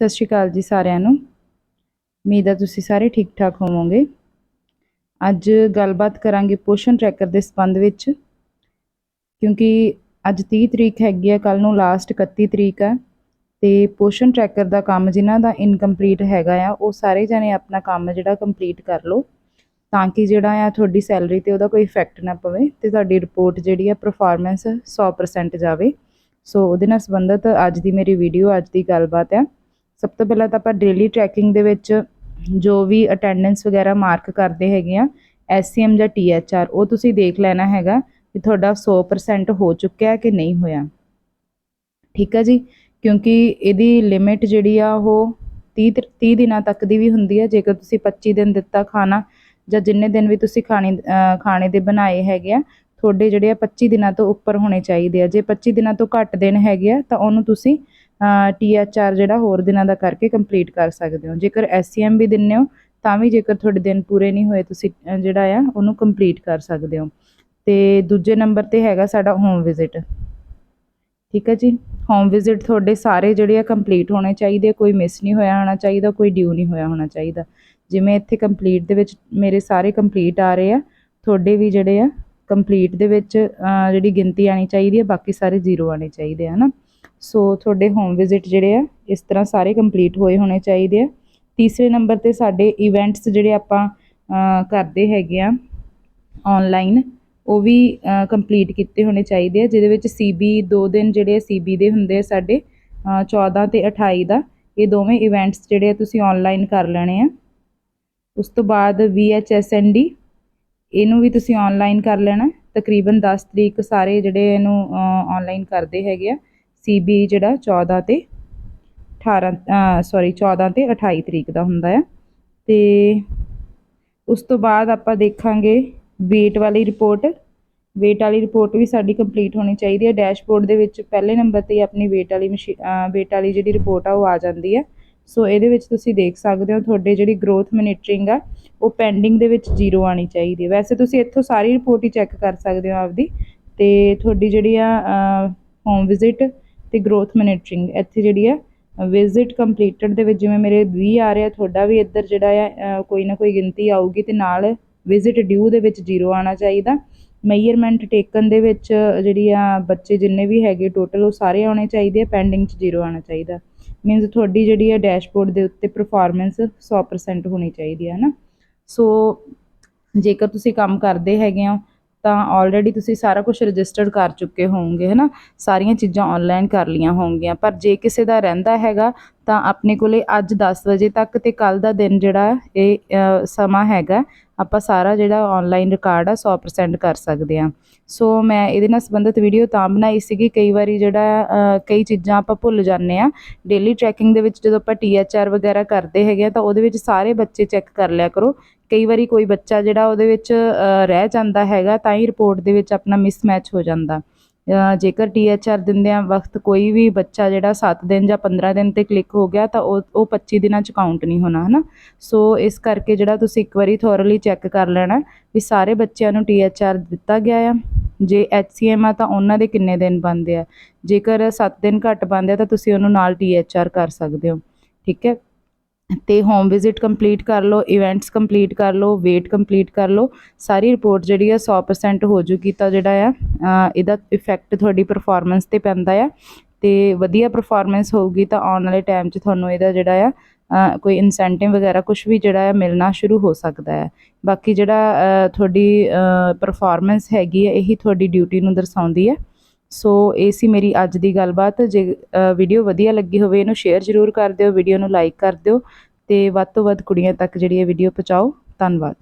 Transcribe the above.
ਸਤਿ ਸ਼੍ਰੀ ਅਕਾਲ ਜੀ ਸਾਰਿਆਂ ਨੂੰ। ਉਮੀਦ ਹੈ ਤੁਸੀਂ ਸਾਰੇ ਠੀਕ ਠਾਕ ਹੋਵੋਗੇ। ਅੱਜ ਗੱਲਬਾਤ ਕਰਾਂਗੇ ਪੋਸ਼ਨ ਟਰੈਕਰ ਦੇ ਸੰਬੰਧ ਵਿੱਚ। ਕਿਉਂਕਿ ਅੱਜ 30 ਤਰੀਕ ਹੈਗੀ ਆ ਕੱਲ ਨੂੰ ਲਾਸਟ 31 ਤਰੀਕ ਆ। ਤੇ ਪੋਸ਼ਨ ਟਰੈਕਰ ਦਾ ਕੰਮ ਜਿਨ੍ਹਾਂ ਦਾ ਇਨਕੰਪਲੀਟ ਹੈਗਾ ਆ, ਉਹ ਸਾਰੇ ਜਣੇ ਆਪਣਾ ਕੰਮ ਜਿਹੜਾ ਕੰਪਲੀਟ ਕਰ ਲਓ। ਤਾਂ ਕਿ ਜਿਹੜਾ ਆ ਤੁਹਾਡੀ ਸੈਲਰੀ ਤੇ ਉਹਦਾ ਕੋਈ ਇਫੈਕਟ ਨਾ ਪਵੇ ਤੇ ਤੁਹਾਡੀ ਰਿਪੋਰਟ ਜਿਹੜੀ ਆ ਪਰਫਾਰਮੈਂਸ 100% ਜਾਵੇ। ਸੋ ਉਹਦੇ ਨਾਲ ਸੰਬੰਧਿਤ ਅੱਜ ਦੀ ਮੇਰੀ ਵੀਡੀਓ ਅੱਜ ਦੀ ਗੱਲਬਾਤ ਆ। ਸਭ ਤੋਂ ਪਹਿਲਾਂ ਤਾਂ ਆਪਾਂ ਡੇਲੀ ਟਰੈਕਿੰਗ ਦੇ ਵਿੱਚ ਜੋ ਵੀ ਅਟੈਂਡੈਂਸ ਵਗੈਰਾ ਮਾਰਕ ਕਰਦੇ ਹੈਗੇ ਆ ਐਸਸੀਐਮ ਜਾਂ ਟੀਐਚਆਰ ਉਹ ਤੁਸੀਂ ਦੇਖ ਲੈਣਾ ਹੈਗਾ ਕਿ ਤੁਹਾਡਾ 100% ਹੋ ਚੁੱਕਿਆ ਹੈ ਕਿ ਨਹੀਂ ਹੋਇਆ। ਠੀਕ ਹੈ ਜੀ? ਕਿਉਂਕਿ ਇਹਦੀ ਲਿਮਿਟ ਜਿਹੜੀ ਆ ਉਹ 30 ਤ- 30 ਦਿਨਾਂ ਤੱਕ ਦੀ ਵੀ ਹੁੰਦੀ ਹੈ ਜੇਕਰ ਤੁਸੀਂ 25 ਦਿਨ ਦਿੱਤਾ ਖਾਣਾ ਜਾਂ ਜਿੰਨੇ ਦਿਨ ਵੀ ਤੁਸੀਂ ਖਾਣੇ ਖਾਣੇ ਦੇ ਬਣਾਏ ਹੈਗੇ ਆ, ਤੁਹਾਡੇ ਜਿਹੜੇ ਆ 25 ਦਿਨਾਂ ਤੋਂ ਉੱਪਰ ਹੋਣੇ ਚਾਹੀਦੇ ਆ। ਜੇ 25 ਦਿਨਾਂ ਤੋਂ ਘੱਟ ਦਿਨ ਹੈਗੇ ਆ, ਤਾਂ ਉਹਨੂੰ ਤੁਸੀਂ ਟੀਐਚਆਰ ਜਿਹੜਾ ਹੋਰ ਦਿਨਾਂ ਦਾ ਕਰਕੇ ਕੰਪਲੀਟ ਕਰ ਸਕਦੇ ਹੋ। ਜੇਕਰ ਐਸਸੀਐਮ ਵੀ ਦਿੰਨੇ ਹੋ, ਤਾਂ ਵੀ ਜੇਕਰ ਤੁਹਾਡੇ ਦਿਨ ਪੂਰੇ ਨਹੀਂ ਹੋਏ, ਤੁਸੀਂ ਜਿਹੜਾ ਆ, ਉਹਨੂੰ ਕੰਪਲੀਟ ਕਰ ਸਕਦੇ ਹੋ। ਤੇ ਦੂਜੇ ਨੰਬਰ ਤੇ ਹੈਗਾ ਸਾਡਾ ਹੋਮ ਵਿਜ਼ਿਟ ਠੀਕ ਹੈ ਜੀ? ਹੋਮ ਵਿਜ਼ਿਟ ਤੁਹਾਡੇ ਸਾਰੇ ਜਿਹੜੇ ਆ ਕੰਪਲੀਟ ਹੋਣੇ ਚਾਹੀਦੇ ਕੋਈ ਮਿਸ ਨਹੀਂ ਹੋਇਆ ਹੋਣਾ ਚਾਹੀਦਾ, ਕੋਈ ਡਿਊ ਨਹੀਂ ਹੋਇਆ ਹੋਣਾ ਚਾਹੀਦਾ। ਜਿਵੇਂ ਇੱਥੇ ਕੰਪਲੀਟ ਦੇ ਵਿੱਚ ਮੇਰੇ ਸਾਰੇ ਕੰਪਲੀਟ ਆ ਰਹੇ ਆ, ਤੁਹਾਡੇ ਵੀ ਜਿਹੜੇ ਆ ਕੰਪਲੀਟ ਦੇ ਵਿੱਚ ਜਿਹੜੀ ਗਿਣਤੀ ਆਣੀ ਚਾਹੀਦੀ ਹੈ ਬਾਕੀ ਸਾਰੇ ਜ਼ੀਰੋ ਆਣੇ ਚਾਹੀਦੇ ਆ, ਹਨਾ? ਸੋ ਤੁਹਾਡੇ ਹੋਮ ਵਿਜ਼ਿਟ ਜਿਹੜੇ ਆ, ਇਸ ਤਰ੍ਹਾਂ ਸਾਰੇ ਕੰਪਲੀਟ ਹੋਏ ਹੋਣੇ ਚਾਹੀਦੇ ਆ। ਤੀਸਰੇ ਨੰਬਰ ਤੇ ਸਾਡੇ ਇਵੈਂਟਸ ਜਿਹੜੇ ਆਪਾਂ ਕਰਦੇ ਹੈਗੇ ਆ ਆਨਲਾਈਨ ਉਹ ਵੀ ਕੰਪਲੀਟ ਕੀਤੇ ਹੋਣੇ ਚਾਹੀਦੇ ਆ, ਜਿਹਦੇ ਵਿੱਚ ਸੀਬੀ ਦੋ ਦਿਨ ਜਿਹੜੇ ਸੀਬੀ ਦੇ ਹੁੰਦੇ ਆ ਸਾਡੇ, ਅਹ 14 ਤੇ 28 ਦਾ। ਇਹ ਦੋਵੇਂ ਇਵੈਂਟਸ ਜਿਹੜੇ ਆ ਤੁਸੀਂ ਆਨਲਾਈਨ ਕਰ ਲੈਣੇ ਆ। ਉਸ ਤੋਂ ਬਾਅਦ VHSND ਇਹਨੂੰ ਵੀ ਤੁਸੀਂ ਆਨਲਾਈਨ ਕਰ ਲੈਣਾ। ਤਕਰੀਬਨ 10 ਤਰੀਕ ਸਾਰੇ ਜਿਹੜੇ ਇਹਨੂੰ ਆਨਲਾਈਨ ਕਰਦੇ ਹੈਗੇ ਆ। ਸੀਬੀ ਜਿਹੜਾ 14 ਤੇ 18 ਸੌਰੀ 14 ਤੇ 28 ਤਰੀਕ ਦਾ ਹੁੰਦਾ ਆ। ਤੇ ਉਸ ਤੋਂ ਬਾਅਦ ਆਪਾਂ ਦੇਖਾਂਗੇ weight ਵਾਲੀ ਰਿਪੋਰਟ weight ਵਾਲੀ ਰਿਪੋਰਟ ਵੀ ਸਾਡੀ ਕੰਪਲੀਟ ਹੋਣੀ ਚਾਹੀਦੀ ਹੈ ਡੈਸ਼ਬੋਰਡ ਦੇ ਵਿੱਚ ਪਹਿਲੇ ਨੰਬਰ ਤੇ ਆਪਣੀ weight ਵਾਲੀ ਮਸ਼ੀ weight ਵਾਲੀ ਜਿਹੜੀ ਰਿਪੋਰਟ ਆ, ਉਹ ਆ ਜਾਂਦੀ ਹੈ ਸੋ ਇਹਦੇ ਵਿੱਚ ਤੁਸੀਂ ਦੇਖ ਸਕਦੇ ਹੋ ਤੁਹਾਡੇ ਜਿਹੜੀ ਗਰੋਥ ਮੋਨੀਟਰਿੰਗ ਆ, ਉਹ ਪੈਂਡਿੰਗ ਦੇ ਵਿੱਚ ਜ਼ੀਰੋ ਆਣੀ ਚਾਹੀਦੀ ਹੈ ਵੈਸੇ ਤੁਸੀਂ ਇੱਥੋਂ ਸਾਰੀ ਰਿਪੋਰਟ ਹੀ ਚੈੱਕ ਕਰ ਸਕਦੇ ਹੋ ਆਪਦੀ। ਤੇ ਤੁਹਾਡੀ ਜਿਹੜੀ ਆ ਹੋਮ ਵਿਜ਼ਿਟ ਤੇ ਗਰੋਥ ਮੋਨੀਟਰਿੰਗ ਇੱਥੇ ਜਿਹੜੀ ਆ ਵਿਜ਼ਿਟ ਕੰਪਲੀਟਡ ਦੇ ਵਿੱਚ ਜਿਵੇਂ ਮੇਰੇ 20 ਆ ਰਿਹਾ ਤੁਹਾਡਾ ਵੀ ਇੱਧਰ ਜਿਹੜਾ ਆ ਕੋਈ ਨਾ ਕੋਈ ਗਿਣਤੀ ਆਊਗੀ ਤੇ ਨਾਲ ਵਿਜ਼ਿਟ ਡਿਊ ਦੇ ਵਿੱਚ ਜ਼ੀਰੋ ਆਣਾ ਚਾਹੀਦਾ। ਮੈਜ਼ਰਮੈਂਟ ਟੇਕਨ ਦੇ ਵਿੱਚ ਜਿਹੜੀ ਆ, ਬੱਚੇ ਜਿੰਨੇ ਵੀ ਹੈਗੇ ਟੋਟਲ ਉਹ ਸਾਰੇ ਆਉਣੇ ਚਾਹੀਦੇ ਆ ਪੈਂਡਿੰਗ 'ਚ ਜ਼ੀਰੋ ਆਣਾ ਚਾਹੀਦਾ। ਮੀਨਸ ਤੁਹਾਡੀ ਜਿਹੜੀ ਆ ਡੈਸ਼ਬੋਰਡ ਦੇ ਉੱਤੇ ਪਰਫਾਰਮੈਂਸ 100% ਹੋਣੀ ਚਾਹੀਦੀ ਹੈ ਨਾ ਸੋ ਜੇਕਰ ਤੁਸੀਂ ਕੰਮ ਕਰਦੇ ਹੈਗੇ ਹੋ ਤਾਂ ਆਲਰੇਡੀ ਤੁਸੀਂ ਸਾਰਾ ਕੁਝ ਰਜਿਸਟਰਡ ਕਰ ਚੁੱਕੇ ਹੋਵੋਗੇ, ਹੈਨਾ? ਸਾਰੀਆਂ ਚੀਜ਼ਾਂ ਆਨਲਾਈਨ ਕਰ ਲੀਆਂ ਹੋਣਗੀਆਂ ਪਰ ਜੇ ਕਿਸੇ ਦਾ ਰਹਿੰਦਾ ਹੈਗਾ ਤਾਂ ਆਪਣੇ ਕੋਲੇ ਅੱਜ 10 ਵਜੇ ਤੱਕ ਤੇ ਕੱਲ ਦਾ ਦਿਨ ਜਿਹੜਾ ਇਹ ਸਮਾਂ ਹੈਗਾ, ਆਪਾਂ ਸਾਰਾ ਜਿਹੜਾ ਆਨਲਾਈਨ ਰਿਕਾਰਡ ਆ 100% ਕਰ ਸਕਦੇ ਆ ਸੋ ਮੈਂ ਇਹਦੇ ਨਾਲ ਸੰਬੰਧਿਤ ਵੀਡੀਓ ਤਾਂ ਬਣਾਈ ਸੀਗੀ, ਕਈ ਵਾਰੀ ਜਿਹੜਾ ਕਈ ਚੀਜ਼ਾਂ ਆਪਾਂ ਭੁੱਲ ਜਾਂਦੇ ਆ ਡੇਲੀ ਟਰੈਕਿੰਗ ਦੇ ਵਿੱਚ ਜਦੋਂ ਆਪਾਂ ਟੀਐਚਆਰ ਵਗੈਰਾ ਕਰਦੇ ਹੈਗੇ ਆ ਤਾਂ ਉਹਦੇ ਵਿੱਚ ਸਾਰੇ ਬੱਚੇ ਚੈੱਕ ਕਰ ਲਿਆ ਕਰੋ। ਕਈ ਵਾਰੀ ਕੋਈ ਬੱਚਾ ਜਿਹੜਾ ਉਹਦੇ ਵਿੱਚ ਰਹਿ ਜਾਂਦਾ ਹੈਗਾ ਤਾਂ ਹੀ ਰਿਪੋਰਟ ਦੇ ਵਿੱਚ ਆਪਣਾ ਮਿਸਮੈਚ ਹੋ ਜਾਂਦਾ। ਜੇਕਰ ਟੀਐਚਆਰ ਦਿੰਦਿਆਂ ਵਕਤ ਕੋਈ ਵੀ ਬੱਚਾ ਜਿਹੜਾ 7 ਦਿਨ ਜਾਂ 15 ਦਿਨ ਤੇ ਕਲਿੱਕ ਹੋ ਗਿਆ ਤਾਂ ਉਹ ਉਹ 25 ਦਿਨਾਂ ਚ ਕਾਊਂਟ ਨਹੀਂ ਹੋਣਾ, ਹਨਾ? ਸੋ ਇਸ ਕਰਕੇ ਜਿਹੜਾ ਤੁਸੀਂ ਇੱਕ ਵਾਰੀ ਥੋਰਲੀ ਚੈੱਕ ਕਰ ਲੈਣਾ ਵੀ ਸਾਰੇ ਬੱਚਿਆਂ ਨੂੰ ਟੀਐਚਆਰ ਦਿੱਤਾ ਗਿਆ ਆ। ਜੇ ਐਚਸੀਐਮ ਆ ਤਾਂ ਉਹਨਾਂ ਦੇ ਕਿੰਨੇ ਦਿਨ ਬਣਦੇ ਆ? ਜੇਕਰ 7 ਦਿਨ ਘੱਟ ਬਣਦੇ ਆ ਤਾਂ ਤੁਸੀਂ ਉਹਨੂੰ ਨਾਲ ਟੀਐਚਆਰ ਕਰ ਸਕਦੇ ਹੋ। ਠੀਕ ਹੈ? ਤੇ ਹੋਮ ਵਿਜ਼ਿਟ ਕੰਪਲੀਟ ਕਰ ਲਓ ਇਵੈਂਟਸ ਕੰਪਲੀਟ ਕਰ ਲਓ ਵੇਟ ਕੰਪਲੀਟ ਕਰ ਲਓ, ਸਾਰੀ ਰਿਪੋਰਟ ਜਿਹੜੀ ਆ 100% ਹੋ ਜੂਗੀ ਤਾਂ ਜਿਹੜਾ ਆ ਇਹਦਾ ਇਫੈਕਟ ਤੁਹਾਡੀ ਪਰਫਾਰਮੈਂਸ ਤੇ ਪੈਂਦਾ ਆ। ਤੇ ਵਧੀਆ ਪਰਫਾਰਮੈਂਸ ਹੋਊਗੀ ਤਾਂ ਆਉਣ ਵਾਲੇ ਟਾਈਮ 'ਚ ਤੁਹਾਨੂੰ ਇਹਦਾ ਜਿਹੜਾ ਆ ਕੋਈ ਇਨਸੈਂਟਿਵ ਵਗੈਰਾ ਕੁਝ ਵੀ ਜਿਹੜਾ ਆ ਮਿਲਣਾ ਸ਼ੁਰੂ ਹੋ ਸਕਦਾ ਹੈ ਬਾਕੀ ਜਿਹੜਾ ਤੁਹਾਡੀ ਪਰਫਾਰਮੈਂਸ ਹੈਗੀ ਹੈ ਇਹੀ ਤੁਹਾਡੀ ਡਿਊਟੀ ਨੂੰ ਦਰਸਾਉਂਦੀ ਹੈ ਸੋ ਇਹ ਸੀ ਮੇਰੀ ਅੱਜ ਦੀ ਗੱਲਬਾਤ। ਜੇ ਵੀਡੀਓ ਵਧੀਆ ਲੱਗੀ ਹੋਵੇ ਇਹਨੂੰ ਸ਼ੇਅਰ ਜ਼ਰੂਰ ਕਰ ਦਿਓ ਵੀਡੀਓ ਨੂੰ ਲਾਈਕ ਕਰ ਦਿਓ ਤੇ ਵੱਧ ਤੋਂ ਵੱਧ ਕੁੜੀਆਂ ਤੱਕ ਜਿਹੜੀ ਇਹ ਵੀਡੀਓ ਪਹੁੰਚਾਓ। ਧੰਨਵਾਦ।